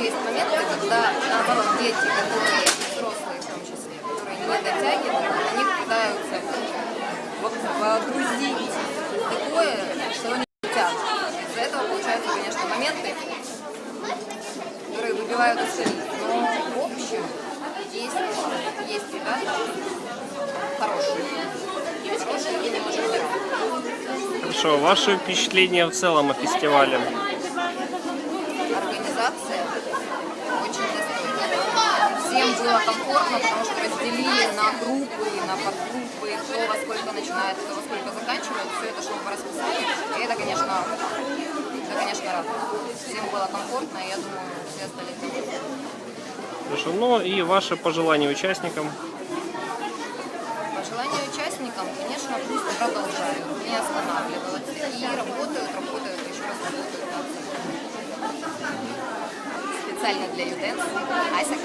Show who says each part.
Speaker 1: Также есть моменты, когда, наоборот, дети, которые взрослые в том числе, которые не дотягивают, на них пытаются вот погрузить такое, что они хотят. Из-за этого получаются, конечно, моменты, которые выбивают из колеи. Но в общем есть, есть ребята хорошие. И.
Speaker 2: Хорошо, ваши впечатления в целом о фестивале?
Speaker 1: Организация очень достойная. Всем было комфортно, потому что разделили на группы, на подгруппы, кто во сколько начинает, кто во сколько заканчивает. Все это шло по расписанию. И это, конечно, это, конечно, радует. Всем было комфортно, и я думаю, все остались довольны.
Speaker 2: Хорошо, ну и ваши пожелания участникам?
Speaker 1: Пожелания участникам, конечно, пусть продолжают, не останавливаться. И работают, работают, еще раз работают. Специально для Юденс Ася.